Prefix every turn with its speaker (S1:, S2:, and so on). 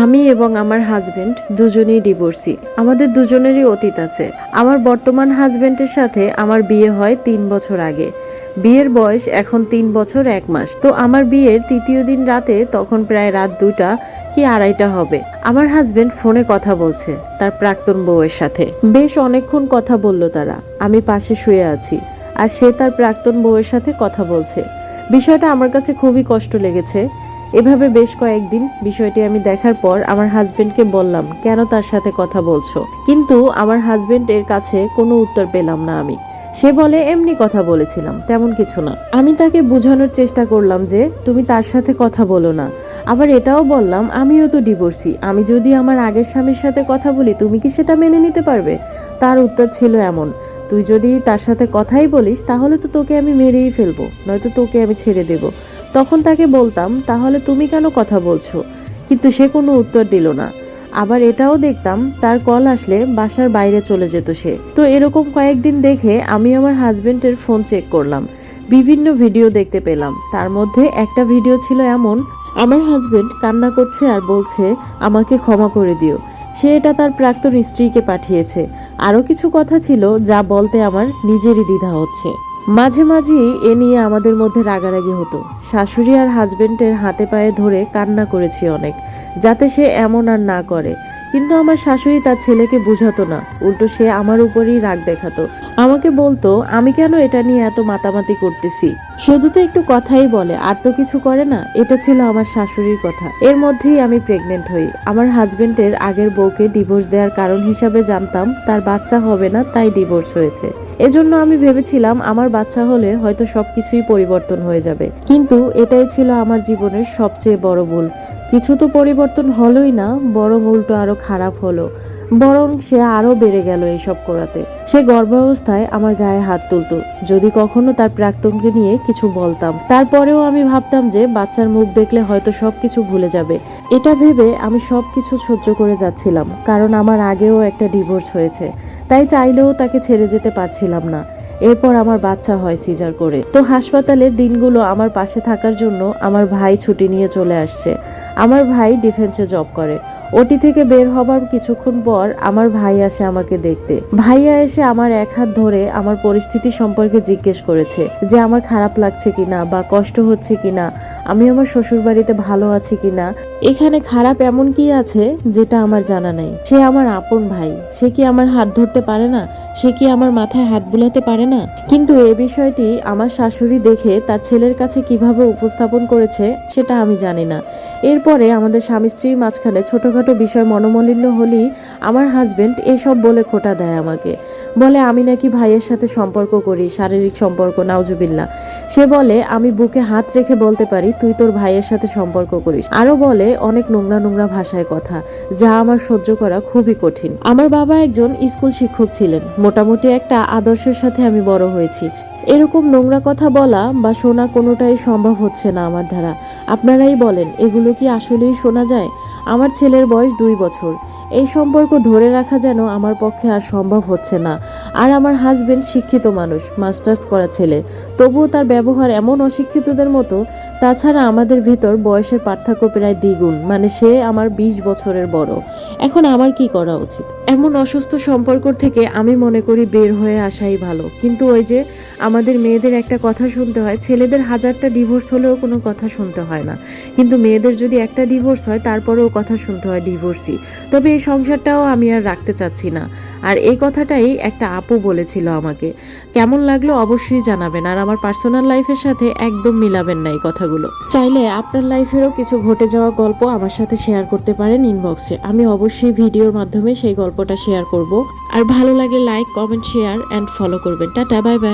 S1: আমি এবং আমার হাজবেন্ড দুজনেই ডিভোর্সি আমাদের দুজনেরই অতীত আছে। আমার বর্তমান হাজবেন্ডের সাথে আমার বিয়ে হয় তিন বছর আগে। বিয়ের বয়স এখন তিন বছর এক মাস। তো আমার বিয়ের তৃতীয় দিন রাতে তখন প্রায় রাত দুটা কি আড়াইটা হবে। আমার হাজবেন্ড ফোনে কথা বলছে তার প্রাক্তন বউয়ের সাথে। বেশ অনেকক্ষণ কথা বলল তারা। আমি পাশে শুয়ে আছি। আর সে তার প্রাক্তন বউয়ের সাথে কথা বলছে। বিষয়টা আমার কাছে খুবই কষ্ট লেগেছে। এভাবে বেশ কয়েকদিন বিষয়টি আমি দেখার পর আমার হাজবেন্ডকে বললাম, কেন তার সাথে কথা বলছো? কিন্তু আমার হাজবেন্ড এর কাছে কোনো উত্তর পেলাম না আমি। সে বলে, এমনি কথা বলেছিলাম, তেমন কিছু না। আমি তাকে বোঝানোর চেষ্টা করলাম যে, তুমি তার সাথে কথা বলো না। আবার এটাও বললাম, আমিও তো ডিভোর্সি আমি যদি আমার আগের স্বামীর সাথে কথা বলি, তুমি কি সেটা মেনে নিতে পারবে? তার উত্তর ছিল এমন, তুই যদি তার সাথে কথাই বলিস, তাহলে তো তোকে আমি মেরেই ফেলব, নয়তো তোকে আমি ছেড়ে দেব। তখন তাকে বলতাম, তাহলে তুমি কেন কথা বলছো? কিন্তু সে কোনো উত্তর দিল না। আবার এটাও দেখতাম, তার কল আসলে বাসার বাইরে চলে যেত সে। তো এরকম কয়েকদিন দেখে আমি আমার হাজবেন্ডের ফোন চেক করলাম। বিভিন্ন ভিডিও দেখতে পেলাম। তার মধ্যে একটা ভিডিও ছিল এমন, আমার হাজবেন্ড কান্না করছে আর বলছে, আমাকে ক্ষমা করে দিও। সে এটা তার প্রাক্তন স্ত্রীকে পাঠিয়েছে। আরও কিছু কথা ছিল যা বলতে আমার নিজেরই দ্বিধা হচ্ছে। মাঝে মাঝেই এ নিয়ে আমাদের মধ্যে রাগারাগি হতো। শাশুড়ি আর হাজবেন্ডের হাতে পায়ে ধরে কান্না করেছি অনেক, যাতে সে এমন আর না করে। কিন্তু আমার শাশুড়ি তার ছেলেকে বুঝাতো না। উল্টো সে আমার উপরেই রাগ দেখাতো। আমাকে বলতো, আমি কেন এটা নিয়ে এত মাতামাতি করতেছি? শুধু তো একটু কথাই বলে, আর তো কিছু করে না। এটা ছিল আমার শাশুড়ির কথা। এর মধ্যেই আমি প্রেগনেন্ট হই। আমার হাজবেন্ডের আগের বউকে ডিভোর্স দেওয়ার কারণ হিসাবে জানতাম, তার বাচ্চা হবে না, তাই ডিভোর্স হয়েছে। এজন্য আমি ভেবেছিলাম, আমার বাচ্চা হলে হয়তো সবকিছুই পরিবর্তন হয়ে যাবে। কিন্তু এটাই ছিল আমার জীবনের সবচেয়ে বড় ভুল। কিছু তো পরিবর্তন হলোই না, বরং উল্টো আরও খারাপ হলো। বরং সে আরও বেড়ে গেল এইসব করাতে। সে গর্ভাবস্থায় আমার গায়ে হাত তুলতো। যদি কখনো তার প্রাক্তনকে নিয়ে কিছু বলতাম। তারপরেও আমি ভাবতাম যে বাচ্চার মুখ দেখলে হয়তো সবকিছু ভুলে যাবে। এটা ভেবে আমি সবকিছু সহ্য করে যাচ্ছিলাম, কারণ আমার আগেও একটা ডিভোর্স হয়েছে। তাই চাইলেও তাকে ছেড়ে যেতে পারছিলাম না। এরপর আমার বাচ্চা হয় সিজার করে। তো হাসপাতালের দিনগুলো আমার পাশে থাকার জন্য আমার ভাই ছুটি নিয়ে চলে আসছে। আমার ভাই ডিফেন্সে জব করে। ওটি থেকে বের হবার কিছুক্ষণ পর আমার ভাই আসে আমাকে দেখতে। ভাইয়া এসে আমার এক হাত ধরে আমার পরিস্থিতি সম্পর্কে জিজ্ঞেস করেছে যে আমার খারাপ লাগছে কিনা বা কষ্ট হচ্ছে কিনা, আমি আমার শ্বশুর বাড়িতে ভালো আছি কিনা। এখানে খারাপ এমন কি আছে যেটা আমার জানা নেই। সে আমার আপন ভাই, সে কি আমার হাত ধরতে পারে না? সে কি আমার মাথায় হাত বুলাতে পারে না? কিন্তু এ বিষয়টি আমার শাশুড়ি দেখে তার ছেলের কাছে কীভাবে উপস্থাপন করেছে সেটা আমি জানি না। এরপরে আমাদের স্বামী স্ত্রীর মাঝখানে ছোটখাটো বিষয় মনোমালিন্য হলেই আমার হাজবেন্ড এসব বলে খোটা দেয় আমাকে। বলে, আমি নাকি ভাইয়ের সাথে সম্পর্ক করি, শারীরিক সম্পর্ক নাউজুবিল্লা সে বলে, আমি বুকে হাত রেখে বলতে পারি, তুই তোর ভাইয়ের সাথে সম্পর্ক করিস। আরও বলে, অনেক নোংরা নোংরা ভাষায় কথা, যা আমার সহ্য করা খুবই কঠিন। আমার বাবা একজন স্কুল শিক্ষক ছিলেন। মোটামুটি একটা আদর্শের সাথে আমি বড় হয়েছি। এরকম নোংরা কথা বলা বা শোনা কোনোটাই সম্ভব হচ্ছে না আমার দ্বারা। আপনারাই বলেন, এগুলো কি আসলেই শোনা যায়? আমার ছেলের বয়স দুই বছর। এই সম্পর্ক ধরে রাখা যেন আমার পক্ষে আর সম্ভব হচ্ছে না। আর আমার হাজবেন্ড শিক্ষিত মানুষ মাস্টার্স করা ছেলে। তবুও তার ব্যবহার এমন অশিক্ষিতদের মতো, তাছাড়া আমাদের ভেতর বয়সের পার্থক্য প্রায় দ্বিগুণ। মানে সে আমার বিশ বছরের বড়। এখন আমার কি করা উচিত? এমন অসুস্থ সম্পর্ক থেকে আমি মনে করি বের হয়ে আসাই ভালো। কিন্তু ওই যে আমাদের মেয়েদের একটা কথা শুনতে হয়, ছেলেদের হাজারটা ডিভোর্স হলেও কোনো কথা শুনতে হয় না। কিন্তু মেয়েদের যদি একটা ডিভোর্স হয়, তারপরেও কথা শুনতে হয় ডিভোর্সই তবে এই সংসারটাও আমি আর রাখতে চাচ্ছি না। আর এই কথাটাই একটা আপু বলেছিল আমাকে। কেমন লাগল অবশ্যই জানাবেন। আর আমার পার্সোনাল লাইফের সাথে একদম মিলাবেন না এই কথাগুলো। চাইলে আপনার লাইফেরও কিছু ঘটে যাওয়া গল্প আমার সাথে শেয়ার করতে পারেন ইনবক্সে আমি অবশ্যই ভিডিওর মাধ্যমে সেই গল্পটা শেয়ার করব। আর ভালো লাগে like comment share and follow করবেন। Tata bye by